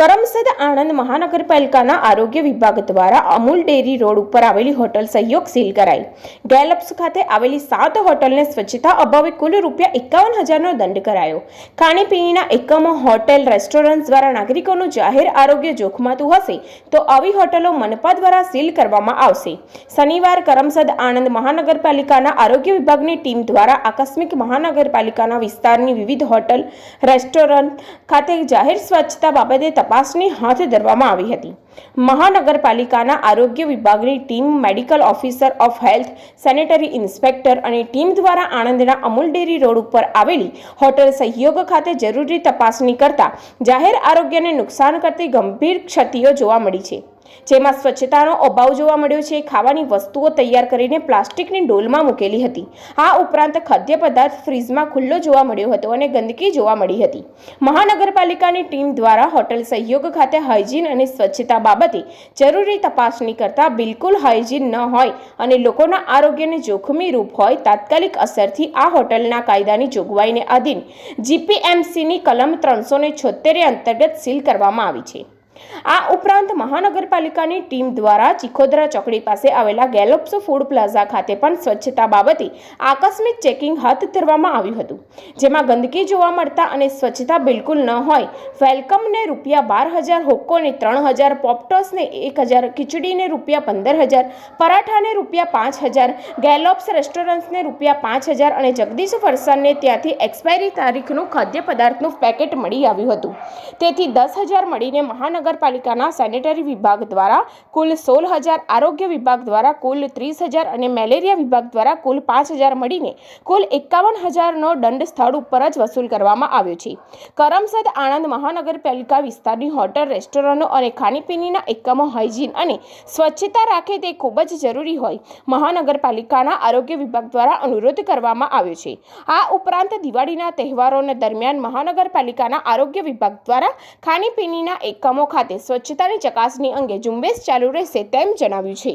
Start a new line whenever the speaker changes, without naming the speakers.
કરમસદ આણંદ મહાનગરપાલિકાના આરોગ્ય વિભાગ દ્વારા અમૂલ ડેરી રોડ ઉપર આવેલી હોટલ સહયોગ સીલ કરાઈ. ગેલપ્સ ખાતે આવેલી સાત હોટલને સ્વચ્છતા અભાવે કુલ રૂપિયા એકાવન હજારનો દંડ કરાયો. ખાણીપીણીના એકમો હોટેલ રેસ્ટોરન્ટ દ્વારા નાગરિકોનું જાહેર આરોગ્ય જોખમાતું હશે તો આવી હોટલો મનપા દ્વારા સીલ કરવામાં આવશે. શનિવાર કરમસદ આણંદ મહાનગરપાલિકાના આરોગ્ય વિભાગની ટીમ દ્વારા આકસ્મિક મહાનગરપાલિકાના વિસ્તારની વિવિધ હોટલ, રેસ્ટોરન્ટ ખાતે જાહેર સ્વચ્છતા બાબતે તપાસણી હાથ ધરવામાં આવી હતી. મહાનગરપાલિકાના આરોગ્ય વિભાગની team, medical officer of health, sanitary inspector અને ટીમ દ્વારા આણંદના અમૂલ ડેરી રોડ ઉપર આવેલી હોટલ સહયોગ ખાતે જરૂરી તપાસણી કરતા જાહેર આરોગ્યને નુકસાન કરતી ગંભીર ક્ષતિઓ જોવા મળી છે. જેમાં સ્વચ્છતાનો અભાવ જોવા મળ્યો છે. ખાવાની વસ્તુઓ તૈયાર કરીને પ્લાસ્ટિકની ડોલમાં મૂકેલી હતી. આ ઉપરાંત ખાદ્ય પદાર્થ ફ્રીજમાં ખુલ્લો જોવા મળ્યો હતો અને ગંદકી જોવા મળી હતી. મહાનગરપાલિકાની ટીમ દ્વારા હોટલ સહયોગ ખાતે હાઇજીન અને સ્વચ્છતા બાબતે જરૂરી તપાસણી કરતા બિલકુલ હાઇજીન ન હોય અને લોકોના આરોગ્યને જોખમી રૂપ હોય તાત્કાલિક અસરથી આ હોટલના કાયદાની જોગવાઈને આધીન જીપીએમસીની કલમ ત્રણસો છોતેર અંતર્ગત સીલ કરવામાં આવી છે. આ ઉપરાંત મહાનગરપાલિકાની ટીમ દ્વારા ચિખોદરા ચોકડી પાસે આવેલા ગેલોપ્સ ફૂડ પ્લાઝા ખાતે પણ સ્વચ્છતા બાબતે આકસ્મિક ચેકિંગ હાથ ધરવામાં આવ્યું હતું. જેમાં ગંદકી જોવા મળતા અને સ્વચ્છતા બિલકુલ ન હોય, વેલકમને રૂપિયા બાર હજાર, હોક્કોને ત્રણ હજાર, પોપટોસને એક હજાર, ખીચડીને રૂપિયા પંદર હજાર, પરાઠાને રૂપિયા પાંચ હજાર, ગેલોપ્સ રેસ્ટોરન્ટ્સને રૂપિયા પાંચ હજાર અને જગદીશ ફરસાનને ત્યાંથી એક્સપાયરી તારીખનું ખાદ્ય પદાર્થનું પેકેટ મળી આવ્યું હતું. તેથી દસ હજાર મળીને મહાનગરપાલિકાના સેનેટરી વિભાગ દ્વારા કુલ સોળ હજાર આરોગ્ય વિભાગ દ્વારા કુલ ત્રીસ હજાર અને મેલેરિયા વિભાગ દ્વારા કુલ પાંચ હજાર મળીને કુલ એકાવન હજારનો દંડ સ્થળ ઉપર જ વસૂલ કરવામાં આવ્યો છે. કરમસદ આણંદ મહાનગરપાલિકા વિસ્તારની હોટલ, રેસ્ટોરન્ટો અને ખાણીપીણીના એકમો હાઇજીન અને સ્વચ્છતા રાખે તે ખૂબ જ જરૂરી હોય મહાનગરપાલિકાના આરોગ્ય વિભાગ દ્વારા અનુરોધ કરવામાં આવ્યો છે. આ ઉપરાંત દિવાળીના તહેવારોના દરમિયાન મહાનગરપાલિકાના આરોગ્ય વિભાગ દ્વારા ખાણીપીણીના એકમો ખાતે સ્વચ્છતાની ચકાસણી અંગે ઝુંબેશ ચાલુ રહેશે તેમ જણાવ્યું છે.